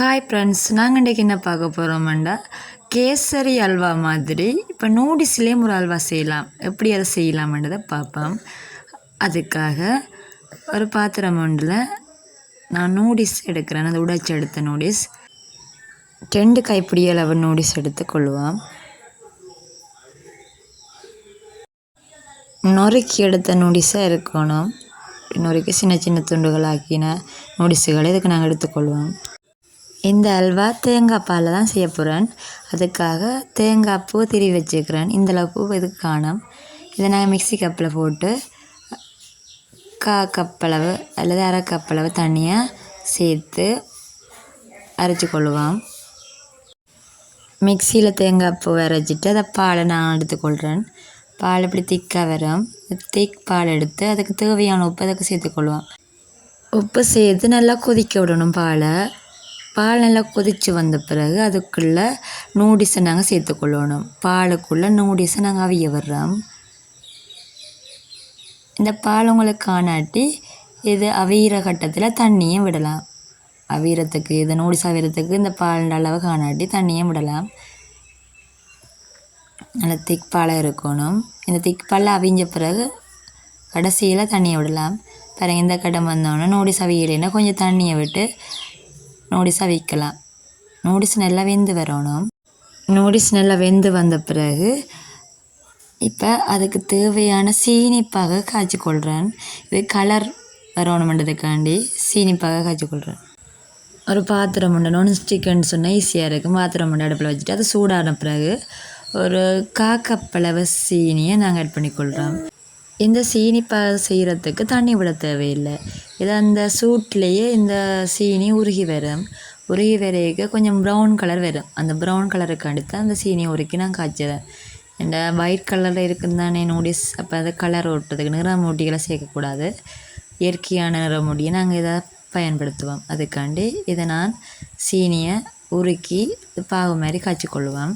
Hi friends நாங்கள் இன்றைக்கி என்ன பார்க்க போகிறோம்டா கேசரி அல்வா மாதிரி. இப்போ நூடிஸ்லேயும் ஒரு அல்வா செய்யலாம். எப்படி அதை செய்யலாம்ன்றதை பார்ப்போம். அதுக்காக ஒரு பாத்திரம் ஒன்றில் நான் நூடிஸ் எடுக்கிறேன். அந்த உடைச்சி எடுத்த நூடிஸ் ரெண்டு கைப்பிடி அளவு நூடிஸ் எடுத்து கொள்வோம். நொறுக்கி எடுத்த நூடிஸாக இருக்கணும். நொறுக்கி சின்ன சின்ன துண்டுகளாக்கின நூடிஸுகளை இதுக்கு நாங்கள் எடுத்துக்கொள்வோம் இந்த அல்வா தேங்காய் பாலில் தான் செய்ய போகிறேன் அதுக்காக தேங்காய் பூ திருவி வச்சுக்கிறேன். இந்த அளவுக்கு பூ இதுக்கு காணும். இதை நாங்கள் மிக்ஸி கப்பில் போட்டு கா கப்பளவு அல்லது அரை கப்பளவு தனியாக சேர்த்து அரைச்சி கொள்ளுவோம் மிக்சியில் தேங்காய் பூ அரைச்சிட்டு அதை பாலை நான் எடுத்துக்கொள்கிறேன் பால் இப்படி திக்காக வரும். திக் பால் எடுத்து அதுக்கு தேவையான உப்பு அதுக்கு சேர்த்துக்கொள்வோம் உப்பு சேர்த்து நல்லா கொதிக்க விடணும் பாலை. பால் நல்லா கொதித்து வந்த பிறகு அதுக்குள்ளே நூடிஸை நாங்கள் சேர்த்துக்கொள்ளணும். பாலுக்குள்ளே நூடிஸை நாங்கள் அவிய விடுறோம். இந்த பால் உங்களுக்கு காணாட்டி இது அவியிற கட்டத்தில் தண்ணியும் விடலாம். அவிரத்துக்கு இது நூடிஸ் அவியறதுக்கு இந்த பால் அளவு காணாட்டி தண்ணியும் விடலாம். நல்ல திக் பாலாக இருக்கணும். இந்த திக் பாலில் அவிஞ்ச பிறகு கடைசியில் தண்ணியை விடலாம். பிறகு இந்த கட்டம் வந்தோடனே நூடிஸ் அவியலைன்னா கொஞ்சம் தண்ணியை விட்டு நூடிஸ் வைக்கலாம். நோடிஸ் நல்லா வெந்து வரணும். நோடிஸ் நல்லா வெந்து வந்த பிறகு இப்போ அதுக்கு தேவையான சீனிப்பாக காய்ச்சி கொள்கிறேன் இது கலர் வரணுமென்றதுக்காண்டி சீனிப்பாக காய்ச்சி கொள்கிறேன் ஒரு பாத்திரம் உண்டு நான்ஸ்டிக்குன்னு சொன்னால் ஈஸியாக இருக்கும். பாத்திரம் உண்டு அடுப்பில் வச்சுட்டு அது சூடான பிறகு ஒரு காக்கப்பளவு சீனியை நாங்கள் ஆட் பண்ணிக்கொள்கிறோம் இந்த சீனி செய்கிறதுக்கு தண்ணி விட தேவையில்லை. இது அந்த சூட்லேயே இந்த சீனி உருகி வரும். உருகி வரைக்க கொஞ்சம் ப்ரௌன் கலர் வரும். அந்த ப்ரௌன் கலருக்காண்டி தான் அந்த சீனி உருக்கி நான் காய்ச்சதேன் இந்த ஒயிட் கலரில் இருக்கும் தானே நூடிஸ் அப்போ அதை கலர் ஓட்டுறதுக்கு நிறமூட்டிகளை சேர்க்கக்கூடாது. இயற்கையான நிறமூட்டியை நாங்கள் இதை பயன்படுத்துவோம். அதுக்காண்டி இதை நான் சீனியை உருக்கி பாகு மாதிரி காய்ச்சி கொள்ளுவோம்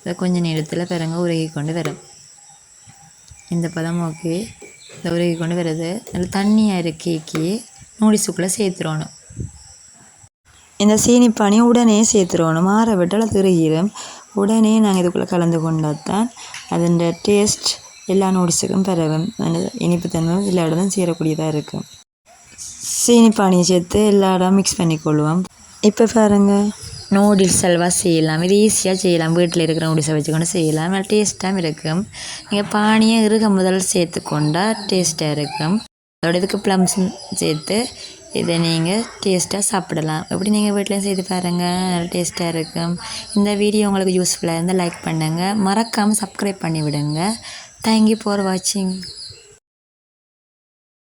இதை கொஞ்சம் நேரத்தில் பிறங்க உருகி கொண்டு வரும். இந்த பதம் ஓகே இந்த உருகி கொண்டு வருது. நல்ல தண்ணியாக இருக்கேக்கி நூடிஸுக்குள்ளே சேர்த்துடணும் இந்த சீனிப்பானி உடனே சேர்த்துடணும் மாற விட்டால் அது திருகிடும் உடனே நாங்கள் இதுக்குள்ளே கலந்து கொண்டால் தான் அதன் டேஸ்ட் எல்லா நூடிஸுக்கும் பரவும் அந்த இனிப்பு தன்மை எல்லா இடம் சேரக்கூடியதாக இருக்கும். சீனிப்பானியை சேர்த்து எல்லா இடம் மிக்ஸ் பண்ணிக்கொள்வோம். இப்போ பாருங்கள் நூடுல்ஸ் அல்வா செய்யலாம். இது ஈஸியாக செய்யலாம். வீட்டில் இருக்கிற நூடுல்ஸை வச்சுக்கொண்டு செய்யலாம். நல்லா டேஸ்ட்டாகவும் இருக்கும். நீங்கள் பானியை இருக முதல் சேர்த்து கொண்டால் டேஸ்ட்டாக இருக்கும். அதோட இதுக்கு ப்ளம்ஸ் சேர்த்து இதை நீங்கள் டேஸ்ட்டாக சாப்பிடலாம். எப்படி நீங்கள் வீட்டிலையும் செய்து பாருங்கள் நல்லா டேஸ்ட்டாக இருக்கும். இந்த வீடியோ உங்களுக்கு யூஸ்ஃபுல்லாக இருந்தால் லைக் பண்ணுங்கள் மறக்காமல் சப்ஸ்கிரைப் பண்ணி விடுங்க தேங்க்யூ ஃபார் வாட்சிங்